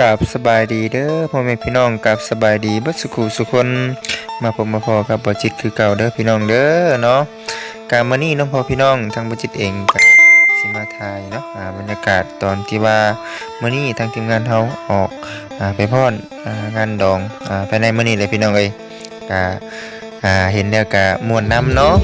กับสบายดีเด้อพ่อแม่พี่น้องกับสบายดีบัสกูสุคนมาผมมาพอกับบอจิตคือเก่าเด้อพี่น้องเด้อเนาะการมานี่น้องพอพี่น้องทางบอจิตเองกับสิมาไทยเนาะบรรยากาศตอนที่ว่ามานี่ทางทีมงานเขาออกอไปพอดงานดองอภายในมานี่เลยพี่น้องเลยกะเห็นแล้วกับมวลน้ำเนาะ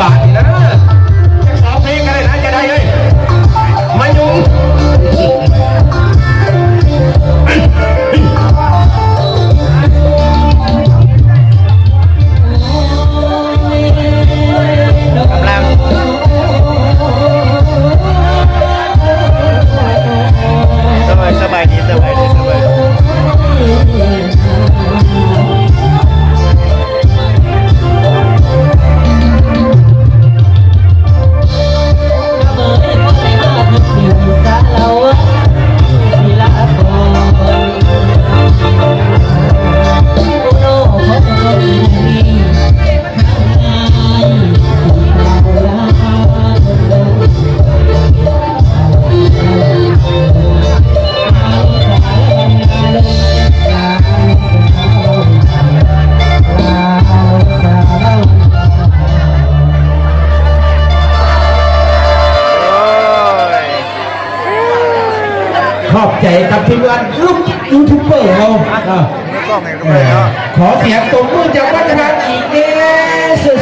Babilônia. ากทีมงานลูกยูทูบเบอร์เราขอเสียงตบมือจากวัฒนธรรมอีกเด้สุด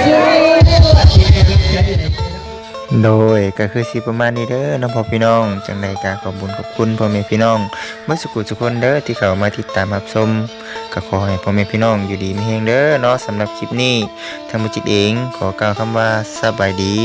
โดยก็คือสิประมาณนี้เด้อน้องพ่อพี่น้อง จังใดการขอบุญขอบคุณพ่อแม่พี่น้องเมื่อสุขุสุคนเด้อที่เข้ามาติดตามรับชมก็ขอให้พ่อแม่พี่น้องอยู่ดีมีแฮงเด้อเนาะสำหรับคลิปนี้ทางบุจิตเองขอกล่าวคำว่าสบายดี